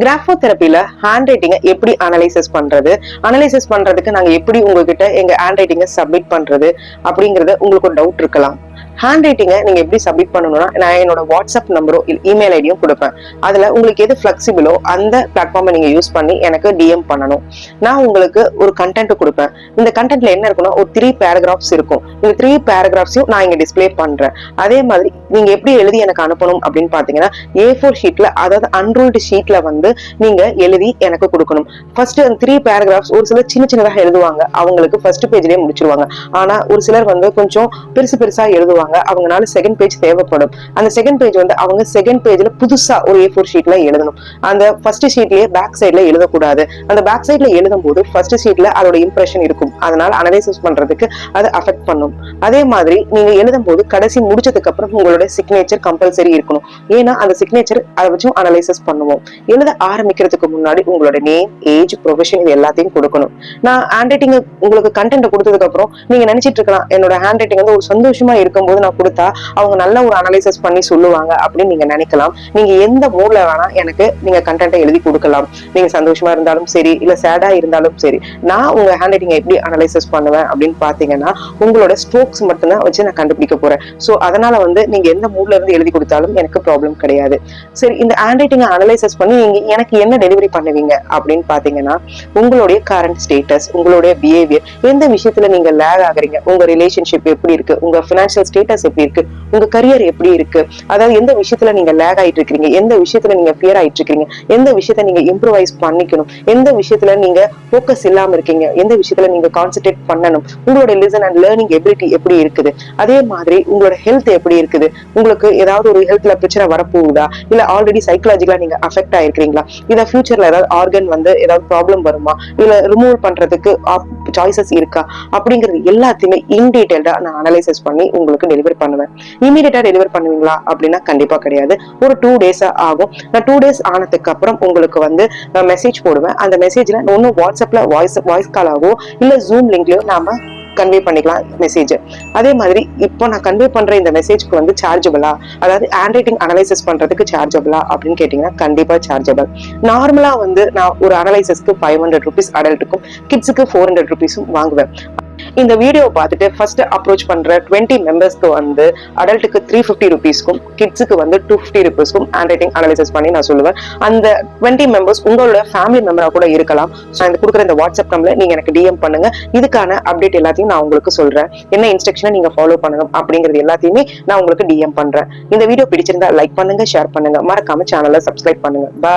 கிராஃபோ தெரப்பியில hand ரைட்டிங்கை எப்படி analysis பண்றது? Analysis பண்றதுக்கு நாங்க எப்படி உங்ககிட்ட எங்க ஹேண்ட் ரைட்டிங்கை சப்மிட் பண்றது அப்படிங்கறத உங்களுக்கு ஒரு டவுட் இருக்கலாம். ஹேண்ட் ரைட்டிங்கை நீங்க எப்படி சப்மிட் பண்ணணும்னா நான் என்னோட வாட்ஸ்அப் நம்பரோ இமெயில் ஐடியும் கொடுப்பேன். அதுல உங்களுக்கு எது ஃபிளெக்சிபிளோ அந்த பிளாட்ஃபார்மை நீங்க யூஸ் பண்ணி எனக்கு டிஎம் பண்ணணும். நான் உங்களுக்கு ஒரு கண்டென்ட் கொடுப்பேன். இந்த கண்டென்ட்ல என்ன இருக்குன்னா ஒரு த்ரீ பேராகிராஃப்ஸ் இருக்கும். இந்த த்ரீ பேராகிராஃப்ஸையும் நான் இங்க டிஸ்பிளே பண்றேன். அதே மாதிரி நீங்க எப்படி எழுதி எனக்கு அனுப்பணும் அப்படின்னு பாத்தீங்கன்னா ஏ ஃபோர் ஷீட்ல அதாவது அன்ரூல்டு ஷீட்ல வந்து நீங்க எழுதி எனக்கு கொடுக்கணும். ஃபர்ஸ்ட் அந்த த்ரீ பேராகிராஃப்ஸ் ஒரு சிலர் சின்ன சின்னதாக எழுதுவாங்க. அவங்களுக்கு ஃபர்ஸ்ட் பேஜ்லயே முடிச்சிருவாங்க. ஆனா ஒரு சிலர் வந்து கொஞ்சம் பெருசு பெருசா எழுதுவாங்க. அவங்கனால செகண்ட் பேஜ் தேவைப்படும். அந்த செகண்ட் பேஜ் வந்து அவங்க செகண்ட் பேஜ்ல புதுசா ஒரு ஏ ஃபோர் ஷீட்ல எழுதணும். அந்த ஃபர்ஸ்ட் ஷீட்லயே பேக் சைட்ல எழுதக்கூடாது. அந்த பேக் சைட்ல எழுதும் போது ஃபர்ஸ்ட் ஷீட்ல அதோட இம்ப்ரெஷன் இருக்கும். அதனால அனலைசிஸ் பண்றதுக்கு அது அஃபெக்ட் பண்ணும். அதே மாதிரி நீங்க எழுதும் போது கடைசி முடிச்சதுக்கு அப்புறம் உங்களோட சிக்னேச்சர் கம்பல்சரி இருக்கணும். ஏன்னா அந்த சிக்னேச்சர் அதை வச்சும் அனலைசிஸ் பண்ணுவோம். எழுத ஆரம்பிக்கிறதுக்கு முன்னாடி உங்களோட நேம் ஏஜ் ப்ரொஃபஷன் இது எல்லாத்தையும் கொடுக்கணும். நான் ஹேண்ட் ரைட்டிங் உங்களுக்கு கண்டென்ட் கொடுத்ததுக்கு அப்புறம் நீங்க நினைச்சிட்டு இருக்கலாம் என்னோட ஹேண்ட் ரைட்டிங் வந்து ஒரு சந்தோஷமா இருக்கும்போது நான் கொடுத்தா அவங்க நல்ல ஒரு அனலைசிஸ் பண்ணி சொல்லுவாங்க அப்படின்னு நீங்க நினைக்கலாம். நீங்க எந்த மூட்ல வேணா எனக்கு நீங்க கண்டென்ட்டை எழுதி கொடுக்கலாம். நீங்க சந்தோஷமா இருந்தாலும் சரி இல்ல சேடா இருந்தாலும் சரி நான் உங்க ஹேண்ட் ரைட்டிங் எப்படி அனலைசிஸ் பண்ணுவேன் அப்படின்னு பாத்தீங்கன்னா உங்களோட ஸ்ட்ரோக்ஸ் மட்டும்தான் வச்சு நான் கண்டுபிடிக்க போறேன். சோ அதனால வந்து நீங்க எந்த மூட்ல இருந்து எழுதி கொடுத்தாலும் எனக்கு ப்ராப்ளம் கிடையாது. சரி இந்த ஹேண்ட் ரைட்டிங் அனலைசிஸ் பண்ணி நீங்க எனக்கு என்ன டெலிவரி பண்ணுவீங்க அப்படின்னு பாத்தீங்கன்னா உங்களுடைய கரண்ட் ஸ்டேட்டஸ் உங்களுடைய பிஹேவியர் எந்த விஷயத்துல நீங்க லேக் ஆகுறீங்க உங்க ரிலேஷன்ஷிப் எப்படி இருக்கு உங்க பினான்சியல் ஸ்டேட்டஸ் எப்படி இருக்கு? உங்க கரியர் எப்படி இருக்கு? அதாவது எந்த விஷயத்துல நீங்க லேக் ஆயிட்டு இருக்கீங்க எந்த விஷயத்துல நீங்க ஃபியர் ஆயிட்டு இருக்கீங்க எந்த விஷயத்த நீங்க இம்ப்ரூவைஸ் பண்ணிக்கணும்? எந்த விஷயத்துல நீங்க ஃபோக்கஸ் இல்லாம இருக்கீங்க? எந்த விஷயத்துல நீங்க கான்சென்ட்ரேட் பண்ணணும்? உங்களோட லிசன் அண்ட் லேர்னிங் எபிலிட்டி எப்படி இருக்குது? அதே மாதிரி உங்களோட ஹெல்த் எப்படி இருக்குது? உங்களுக்கு ஏதாவது ஒரு ஹெல்த்ல பிரச்சனை வரப்போகுதா? இல்ல ஆல்ரெடி சைக்கலாஜிக்கலா நீங்க அஃபெக்ட் ஆயிருக்கீங்களா இல்ல ஃபியூச்சர்ல ஏதாவது ஆர்கன் வந்து ஏதாவது ப்ராப்ளம் வருமா? இல்ல ரிமூவ் பண்றதுக்கு சாய்ஸஸ் இருக்கா? அப்படிங்கிறது எல்லாத்தையுமே இன் டீடைல்டா நான் அனலைசிஸ் பண்ணி உங்களுக்கு டெலிவரி பண்ணுவேன். இமீடியட்டா டெலிவரி பண்ணுவீங்களா? அப்படின்னா கண்டிப்பா கிடையாது. ஒரு டூ டேஸ் ஆகும். நான் டூ டேஸ் ஆனதுக்கு அப்புறம் உங்களுக்கு வந்து மெசேஜ் போடுவேன். அந்த மெசேஜ்ல ஒன்னும் வாட்ஸ்அப்ல வாய்ஸ் வாய்ஸ் கால் இல்லை இல்ல ஜூம் லிங்க்லயோ நாம கன்வே பண்ணிக்கலாம் மெசேஜ் அதே மாதிரி இப்போ நான் கன்வே பண்ற இந்த மெசேஜ்க்கு வந்து சார்ஜபிளா அதாவது ஹேண்ட் ரைட்டிங் அனலைசிஸ் பண்றதுக்கு சார்ஜபிளா அப்படின்னு கேட்டீங்கன்னா கண்டிப்பா சார்ஜபிள் நார்மலா வந்து நான் ஒரு அனலைசஸ்க்கு ஃபைவ் ஹண்ட்ரட் ருபீஸ் அடல்ட்டுக்கும் கிட்ஸுக்கு ஃபோர் ஹண்ட்ரட் ருபீஸும் வாங்குவேன். இந்த வீடியோ பார்த்துட்டு ஃபர்ஸ்ட் அப்ரோச் பண்ற டுவெண்ட்டி மெம்பர்ஸ்க்கு வந்து அடல்ட்டுக்கு த்ரீ ஃபிஃப்டி ருபீஸ்க்கும் கிட்ஸுக்கு வந்து டூ ஃபிஃப்டி ருபீஸ்க்கும் ஹேண்ட் ரைட்டிங் அனலைசிஸ் பண்ணி நான் சொல்லுவேன். அந்த டுவெண்ட்டி மெம்பர்ஸ் உங்களோட ஃபேமிலி மெம்பரா கூட இருக்கலாம். ஸோ இந்த கொடுக்குற இந்த வாட்ஸ்அப் நம்பர்ல நீங்க எனக்கு டிஎம் பண்ணுங்க. இதுக்கான அப்டேட் எல்லாத்தையும் நான் உங்களுக்கு சொல்றேன். என்ன இன்ஸ்ட்ரக்ஷனை நீங்க ஃபாலோ பண்ணணும் அப்படிங்கிறது எல்லாத்தையுமே நான் உங்களுக்கு டிஎம் பண்றேன். இந்த வீடியோ பிடிச்சிருந்தா லைக் பண்ணுங்க ஷேர் பண்ணுங்க. மறக்காம சேனலை சப்ஸ்கிரைப் பண்ணுங்க. பாய்